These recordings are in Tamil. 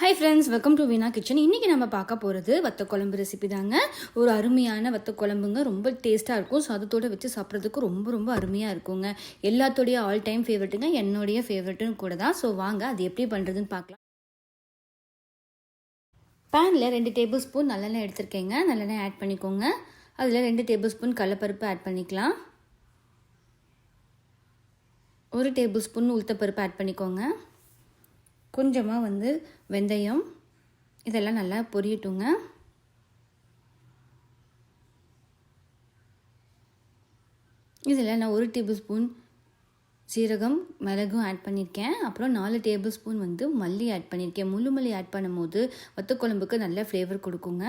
Hi friends welcome to Veena kitchen இன்றைக்கி நம்ம பார்க்க போகிறது வத்த குழம்பு ரெசிபி தாங்க. ஒரு அருமையான வத்த குழம்புங்க. ரொம்ப டேஸ்ட்டாக இருக்கும். சாதத்தோடு வச்சு சாப்பிட்றதுக்கு ரொம்ப ரொம்ப அருமையாக இருக்குங்க. எல்லாத்தோடைய ஆல் டைம் ஃபேவரெட்டுங்க என்னுடைய ஃபேவரெட்டுன்னு கூட தான். ஸோ வாங்க அது எப்படி பண்ணுறதுன்னு பார்க்கலாம். பேனில் ரெண்டு டேபிள் ஸ்பூன் நல்லெண்ணெய் எடுத்திருக்கேங்க. நல்லெண்ணெய் ஆட் பண்ணிக்கோங்க. அதில் ரெண்டு டேபிள் ஸ்பூன் கடலப்பருப்பு ஆட் பண்ணிக்கலாம். ஒரு டேபிள் ஸ்பூன் உளுத்தப்பருப்பு ஆட் பண்ணிக்கோங்க. கொஞ்சமாக வந்து வெந்தயம். இதெல்லாம் நல்லா பொரியட்டுங்க. இதில் நான் ஒரு டேபிள் ஸ்பூன் சீரகம் மிளகும் ஆட் பண்ணியிருக்கேன் அப்புறம் நாலு டேபிள் ஸ்பூன் வந்து மல்லி ஆட் பண்ணியிருக்கேன் முழு மல்லி ஆட் பண்ணும்போது வத்து குழம்புக்கு நல்ல ஃப்ளேவர் கொடுக்குங்க.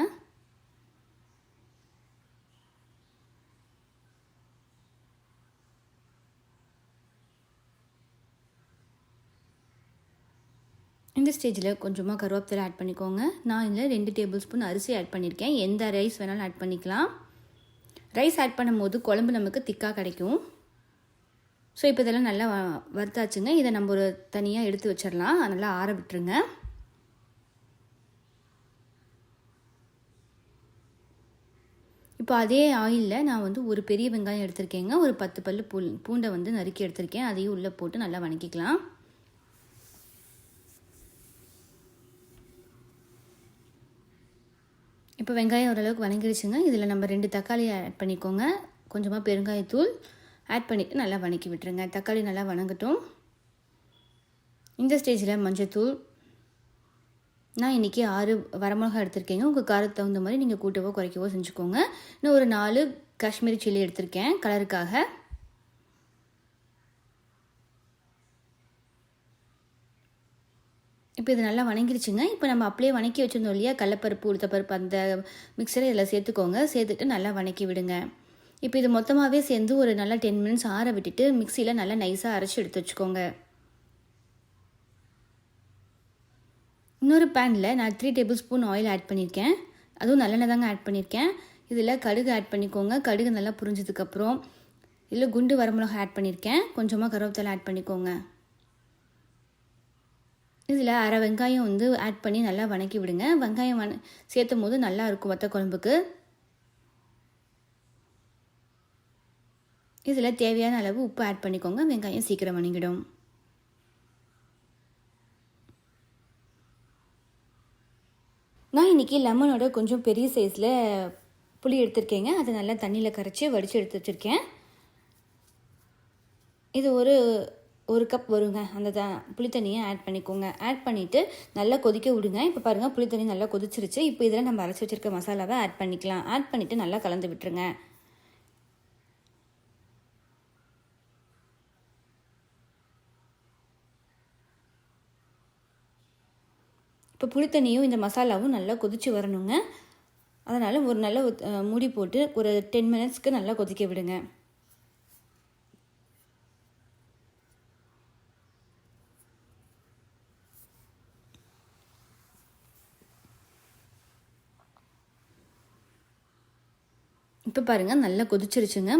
இந்த ஸ்டேஜில் கொஞ்சமாக கருவேப்பிலை ஆட் பண்ணிக்கோங்க. நான் இதில் ரெண்டு டேபிள் ஸ்பூன் அரிசி ஆட் பண்ணியிருக்கேன் எந்த ரைஸ் வேணாலும் ஆட் பண்ணிக்கலாம். ரைஸ் ஆட் பண்ணும்போது குழம்பு நமக்கு திக்காக கிடைக்கும். ஸோ இப்போ இதெல்லாம் நல்லா வறுத்தாச்சுங்க. இதை நம்ம ஒரு தனியாக எடுத்து வச்சிடலாம். நல்லா ஆற விட்டுருங்க. இப்போ அதே ஆயிலில் நான் வந்து ஒரு பெரிய வெங்காயம் எடுத்திருக்கேங்க. ஒரு பத்து பல்லு பூ பூண்டை வந்து நறுக்கி எடுத்திருக்கேன். அதையும் உள்ளே போட்டு நல்லா வணக்கிக்கலாம். இப்போ வெங்காயம் ஓரளவுக்கு வணங்கிடுச்சுங்க. இதில் நம்ம ரெண்டு தக்காளியை ஆட் பண்ணிக்கோங்க. கொஞ்சமாக பெருங்காயத்தூள் ஆட் பண்ணிவிட்டு நல்லா வணக்கி விட்டுருங்க. தக்காளி நல்லா வணங்கட்டும். இந்த ஸ்டேஜில் மஞ்சத்தூள். நான் இன்றைக்கி ஆறு வரமிளகா எடுத்திருக்கேங்க. உங்கள் காரத்துக்கு தகுந்த மாதிரி நீங்கள் கூட்டவோ குறைக்கவோ செஞ்சுக்கோங்க. இன்னும் ஒரு நாலு காஷ்மீரி சில்லி எடுத்திருக்கேன் கலருக்காக இப்போ இது நல்லா வணங்கிருச்சுங்க. இப்போ நம்ம அப்படியே வணக்கி வச்சுருந்தோம் இல்லையா? கடலப்பருப்பு உளுத்தப்பருப்பு அந்த மிக்சரை இதில் சேர்த்துக்கோங்க. சேர்த்துட்டு நல்லா வணக்கி விடுங்க. இப்போ இது மொத்தமாகவே சேர்ந்து ஒரு நல்லா டென் மினிட்ஸ் ஆற விட்டுட்டு மிக்சியில் நல்லா நைஸாக அரைச்சி எடுத்து வச்சுக்கோங்க. இன்னொரு பேனில் நான் three tablespoon oil add பண்ணியிருக்கேன் அதுவும் நல்லெண்ணெய் தாங்க ஆட் பண்ணியிருக்கேன் இதில் கடுகு ஆட் பண்ணிக்கோங்க. கடுகு நல்லா புரிஞ்சதுக்கப்புறம் இதில் குண்டு வரமிளகா ஆட் பண்ணியிருக்கேன் கொஞ்சமாக கருவேப்பிலை ஆட் பண்ணிக்கோங்க. இதில் அரை வெங்காயம் வந்து ஆட் பண்ணி நல்லா வணக்கி விடுங்க. வெங்காயம் வண சேர்த்தும் போது நல்லா இருக்கும் வத்த குழம்புக்கு. இதில் தேவையான அளவு உப்பு ஆட் பண்ணிக்கோங்க. வெங்காயம் சீக்கிரம் வணங்கிடும். நான் இன்றைக்கி லெமனோட கொஞ்சம் பெரிய சைஸில் புளி எடுத்திருக்கேங்க. அதை நல்லா தண்ணியில் கரைச்சி வடித்து எடுத்து வச்சுருக்கேன். இது ஒரு ஒரு கப் வருங்க. அந்த த புளித்தண்ணியை ஆட் பண்ணிக்கோங்க. ஆட் பண்ணிவிட்டு நல்லா கொதிக்க விடுங்க. இப்போ பாருங்கள் புளித்தண்ணி நல்லா கொதிச்சிருச்சு. இப்போ இதில் நம்ம அரைச்சி வச்சுருக்க மசாலாவை ஆட் பண்ணிக்கலாம். ஆட் பண்ணிவிட்டு நல்லா கலந்து விட்டுருங்க. இப்போ புளித்தண்ணியும் இந்த மசாலாவும் நல்லா கொதித்து வரணுங்க. அதனால் ஒரு நல்ல மூடி போட்டு ஒரு டென் மினிட்ஸ்க்கு நல்லா கொதிக்க விடுங்க. இப்போ பாருங்கள் நல்லா கொதிச்சிருச்சுங்க.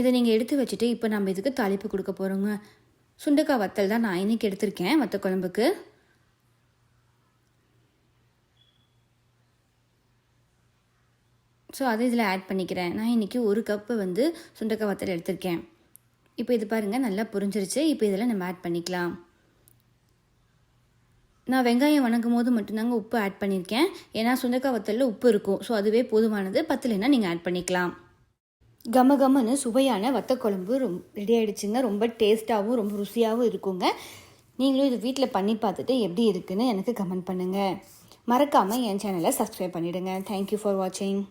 இதை நீங்கள் எடுத்து வச்சுட்டு இப்போ நம்ம இதுக்கு தாளிப்பு கொடுக்க போகிறோங்க சுண்டக்காய் வத்தல் தான் நான் இன்னைக்கு எடுத்திருக்கேன் வத்த குழம்புக்கு. ஸோ அதை இதில் ஆட் பண்ணிக்கிறேன். நான் இன்றைக்கி ஒரு கப்பு வந்து சுண்டக்காய் வத்தல் எடுத்திருக்கேன். இப்போ இது பாருங்கள் நல்லா புரிஞ்சிருச்சு. இப்போ இதில் நம்ம ஆட் பண்ணிக்கலாம். நான் வெங்காயம் வணங்கும் போது மட்டும்தாங்க உப்பு ஆட் பண்ணியிருக்கேன் ஏன்னா சுண்டக்காய் வத்தலில் உப்பு இருக்கும். ஸோ அதுவே போதுமானது. பத்துலன்னா நீங்கள் ஆட் பண்ணிக்கலாம். கம கமன்னு சுவையான வத்தக்குழம்பு ரொம் ரொம்ப ரெடி ஆகிடுச்சுங்க ரொம்ப டேஸ்ட்டாகவும் ரொம்ப ருசியாகவும் இருக்குங்க. நீங்களும் இது வீட்டில் பண்ணி பார்த்துட்டு எப்படி இருக்குன்னு எனக்கு கமெண்ட் பண்ணுங்கள் மறக்காமல் என் சேனலை சப்ஸ்கிரைப் பண்ணிவிடுங்க தேங்க்யூ ஃபார் வாட்சிங்